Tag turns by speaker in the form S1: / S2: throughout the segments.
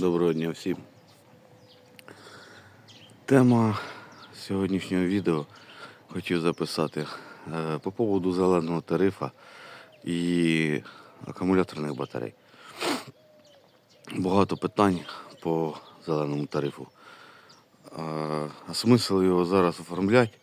S1: Доброго дня всім. Тема сьогоднішнього відео хотів записати е, по поводу зеленого тарифа і акумуляторних батарей. Багато питань по зеленому тарифу. А, а смисл його зараз оформляти,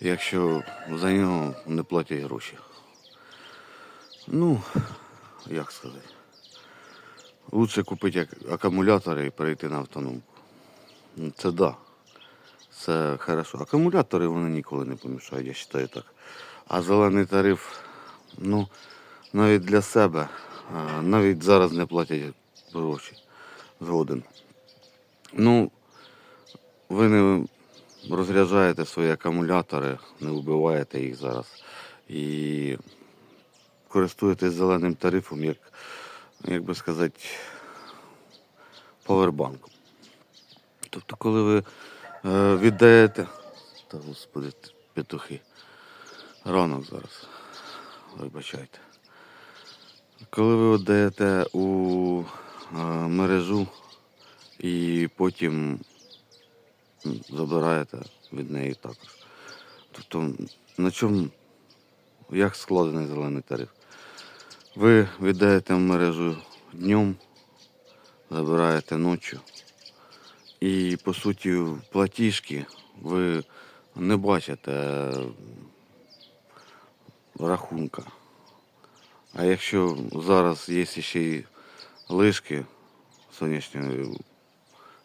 S1: якщо за нього не платять гроші. Ну, як сказати. Лучше купити акумулятори і перейти на автономку. Ну, Це да. Це хорошо. Акумулятори вони ніколи не помішають, я вважаю так. А зелений тариф, ну, навіть для себе, навіть зараз не платять гроші. Згоден. Ну, ви не розряджаєте свої акумулятори, не вбиваєте їх зараз. І користуєтесь зеленим тарифом, як, як би сказати, повербанком. Тобто, коли ви е, віддаєте. Та господи, петухи. Ранок зараз. Вибачайте. Коли ви віддаєте у е, мережу і потім забираєте від неї також. Тобто, на чому, як складений зелений тариф? Ви віддаєте в мережу днем, забираєте ночі. І по суті платіжки ви не бачите е, рахунка. А якщо зараз є ще й лишки сонячної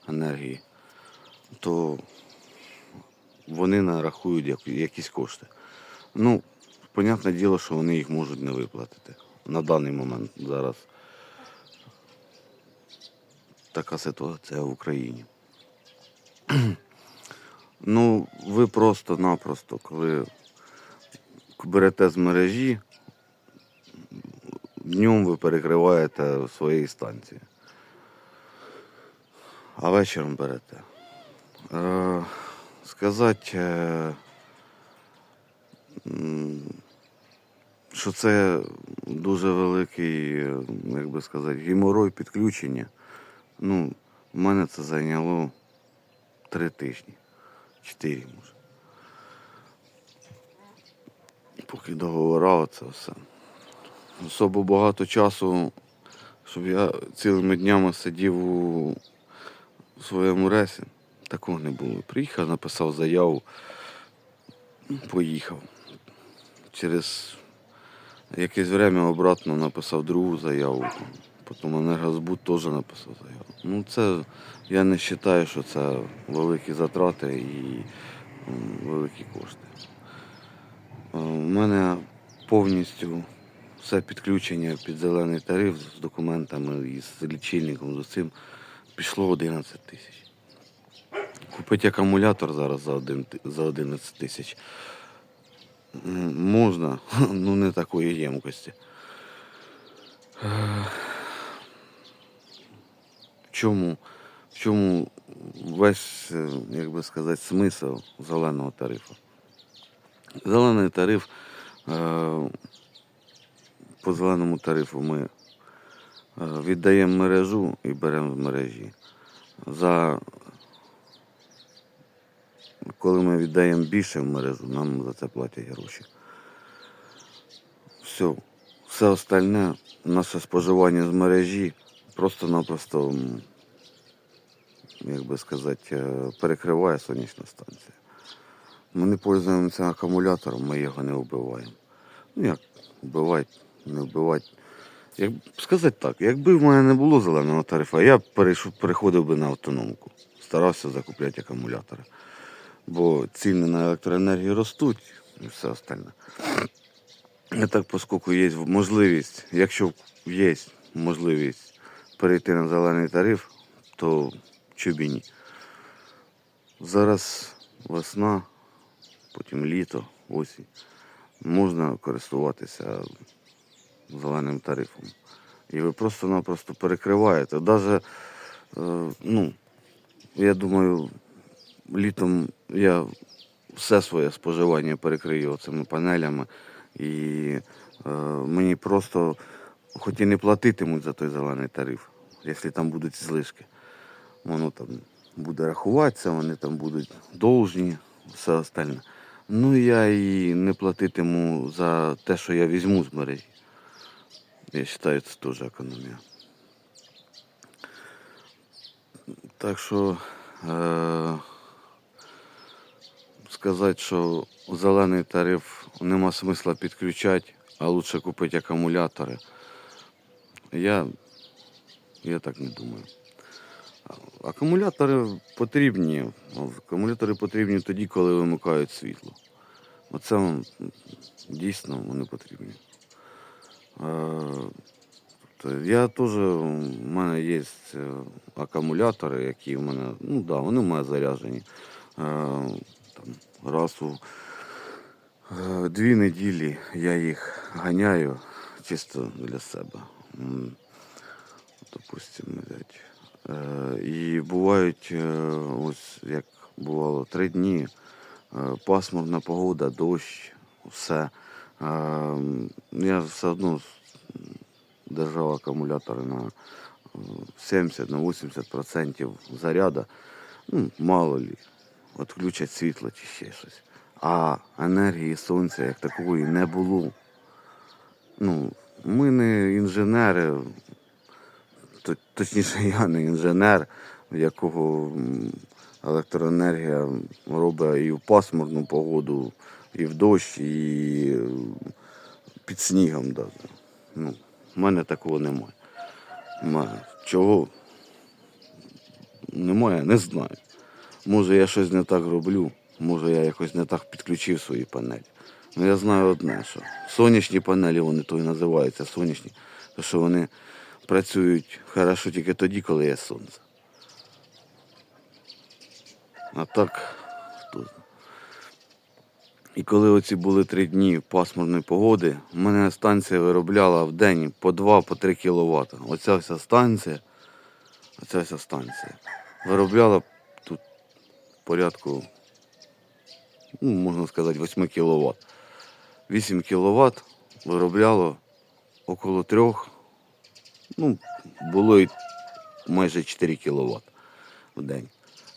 S1: енергії, то вони нарахують якісь кошти. Ну, понятне діло, що вони їх можуть не виплатити. На даний момент зараз така ситуація в Україні. Ну, ви просто-напросто, коли берете з мережі, днем ви перекриваєте свої станції. А вечором берете. Е, сказати, е, що це дуже великий, як би сказати, геморой підключення. Ну, в мене це зайняло три тижні. Чотири може. Поки договорав це все. Особо багато часу, щоб я цілими днями сидів у своєму ресі. Такого не було. Приїхав, написав заяву, поїхав. Через якесь время обратно написав другу заяву. Потім енергозбут теж написав заяву. Ну це я не вважаю, що це великі затрати і великі кошти. Е, У мене повністю все підключення під зелений тариф з документами і з лічильником, з усім пішло 11 тисяч. Купити акумулятор зараз за, один, ти- за 11 тисяч можна, ну не такої ємкості. В чому, в чому весь, як би сказати, смисл зеленого тарифу? Зелений тариф е, по зеленому тарифу ми е, віддаємо мережу і беремо з мережі. За коли ми віддаємо більше в мережу, нам за це платять гроші. Все. Все остальне, наше споживання з мережі просто-напросто, як би сказати, е, перекриває сонячна станція. Ми не пользуємося акумулятором, ми його не вбиваємо. Ну як, вбивати, не вбивати. Як сказати так, якби в мене не було зеленого тарифу, я перейшов, переходив би на автономку. Старався закупляти акумулятори. Бо ціни на електроенергію ростуть і все остальне. А так, оскільки є можливість, якщо є можливість перейти на зелений тариф, то чобі ні. Зараз весна, потім літо, осінь. Можна користуватися зеленим тарифом. І ви просто-напросто перекриваєте. Даже, е, ну, я думаю, літом я все своє споживання перекрию цими панелями. І е, мені просто, хоч і не платитимуть за той зелений тариф, якщо там будуть злишки. воно там буде рахуватися, вони там будуть должні, все остальне. Ну я і не платитиму за те, що я візьму з мережі. Я вважаю, це теж економія. Так що е- сказати, що зелений тариф нема смисла підключати, а лучше купити акумулятори. Я, я так не думаю. Акумулятори потрібні. Акумулятори потрібні тоді, коли вимикають світло. Оце дійсно вони потрібні. Я теж, у мене є е, акумулятори, які в мене, ну да, вони в мене заряджені. Там, раз у е, дві неділі я їх ганяю чисто для себе. Допустимо. Е, І бувають, е, ось як бувало, три дні, пасмурна погода, дощ, все. Я все одно держав акумулятори на е, 70 на 80% заряду. Ну, мало лі, відключать світло чи ще щось. А енергії сонця як такої не було. Ну, ми не інженери, точніше, я не інженер, в якого електроенергія робить і в пасмурну погоду, і в дощ, і під снігом. Ну, в мене такого немає. Чого? Немає, не знаю. Може я щось не так роблю, може я якось не так підключив свої панелі. Ну я знаю одне, що сонячні панелі, вони то і називаються сонячні, тому що вони працюють хорошо тільки тоді, коли є сонце. А так, хто. І коли оці були три дні пасмурної погоди, в мене станція виробляла в день по 2-3 кВт. Оця вся станція, оця вся станція виробляла порядку, ну, можна сказати, 8 кВт. 8 кВт виробляло около 3, ну, було і майже 4 кВт в день.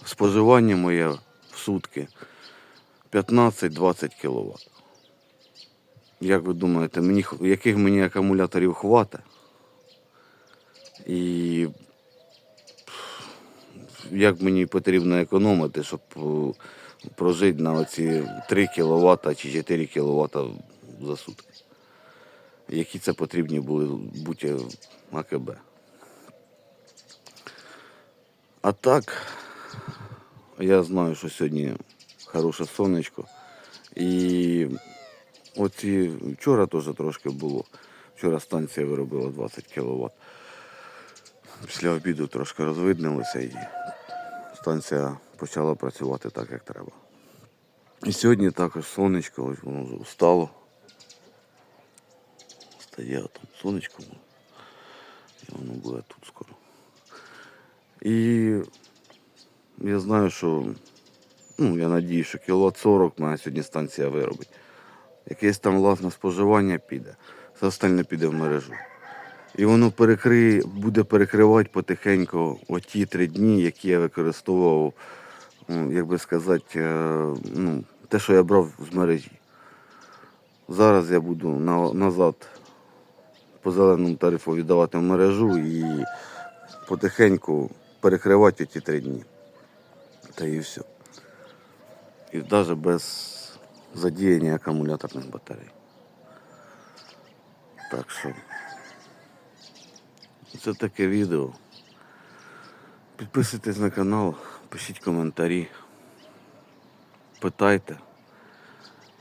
S1: Споживання моє в сутки 15-20 кВт. Як ви думаєте, мені, яких мені акумуляторів хватить? І як мені потрібно економити, щоб е, прожити на оці 3 кВт чи 4 кВт за сутки? Які це потрібні були бути АКБ? А так, я знаю, що сьогодні хороше сонечко. І оці вчора теж трошки було. Вчора станція виробила 20 кВт. Після обіду трошки розвиднилося і станція почала працювати так, як треба. І сьогодні також сонечко, ось воно вже встало. Стає там сонечко. І воно буде тут скоро. І я знаю, що ну, я надію, що кіловат 40 мене сьогодні станція виробить. Якесь там власне споживання піде, все остальне піде в мережу. І воно перекриє, буде перекривати потихеньку оті три дні, які я використовував, ну, як би сказати, е, ну, те, що я брав з мережі. Зараз я буду на, назад по зеленому тарифу віддавати в мережу і потихеньку перекривати ті три дні. Та і все. І навіть без задіяння акумуляторних батарей. Так що це таке відео. Підписуйтесь на канал, пишіть коментарі, питайте,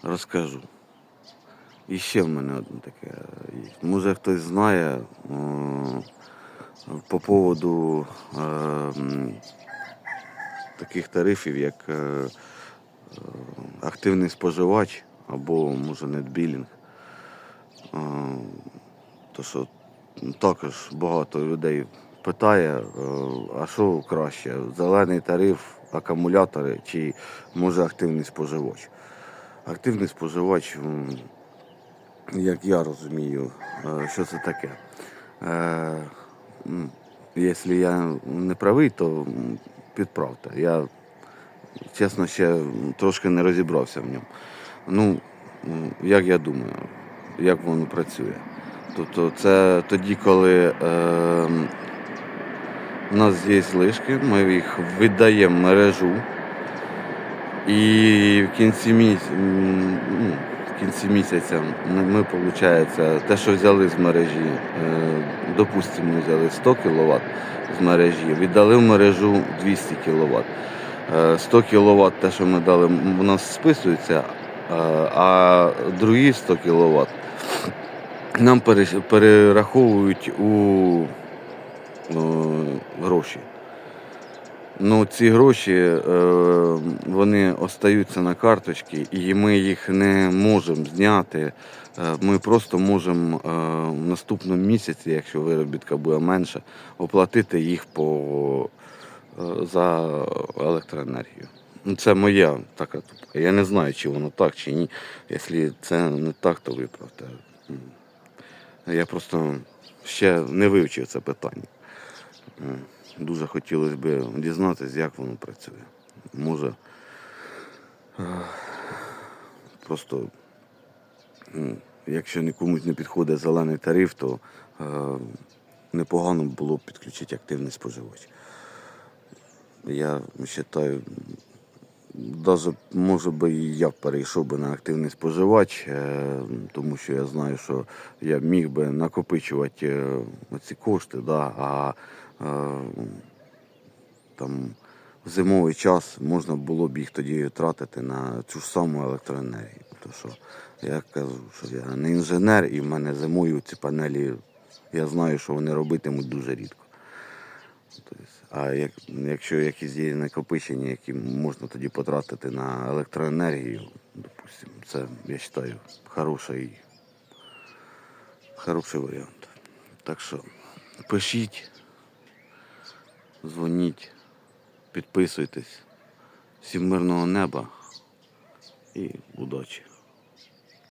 S1: розкажу. І ще в мене одне таке. Може хтось знає по поводу е, таких тарифів, як е, е, активний споживач або може нетбілінг. То що також багато людей питає, е, а що краще, зелений тариф, акумулятори чи може активний споживач. Активний споживач, як я розумію, е, що це таке. Е, якщо я не правий, то підправте. Я, чесно, ще трошки не розібрався в ньому. Ну, як я думаю, як воно працює. Тобто це тоді, коли е, у нас є лишки, ми їх видаємо в мережу. І в кінці місяця, ну, в кінці місяця ми, виходить, те, що взяли з мережі, е, допустимо, взяли 100 кВт з мережі, віддали в мережу 200 кВт. 100 кВт, те, що ми дали, у нас списується, е, а другі 100 кВт нам перераховують у е, гроші. Ну, ці гроші е, вони остаються на карточці, і ми їх не можемо зняти. Е, Ми просто можемо е, в наступному місяці, якщо виробітка буде менше, оплатити їх по, за електроенергію. Ну, Це моя така думка. Я не знаю, чи воно так, чи ні. Якщо це не так, то виправте. Я просто ще не вивчив це питання. Дуже хотілося б дізнатися, як воно працює. Може, е, просто, якщо нікомусь не підходить зелений тариф, то е, непогано було б підключити активний споживач. Я вважаю, навіть може би і я перейшов би на активний споживач, е, тому що я знаю, що я міг би накопичувати е, ці кошти, да, а е, там в зимовий час можна було б їх тоді тратити на цю ж саму електроенергію. Тому що я кажу, що я не інженер і в мене зимою ці панелі, я знаю, що вони робитимуть дуже рідко. Тобто, а як, якщо якісь є накопичення, які можна тоді потратити на електроенергію, допустимо, це я вважаю хороший, хороший варіант. Так що пишіть, дзвоніть, підписуйтесь. Всім мирного неба і удачі!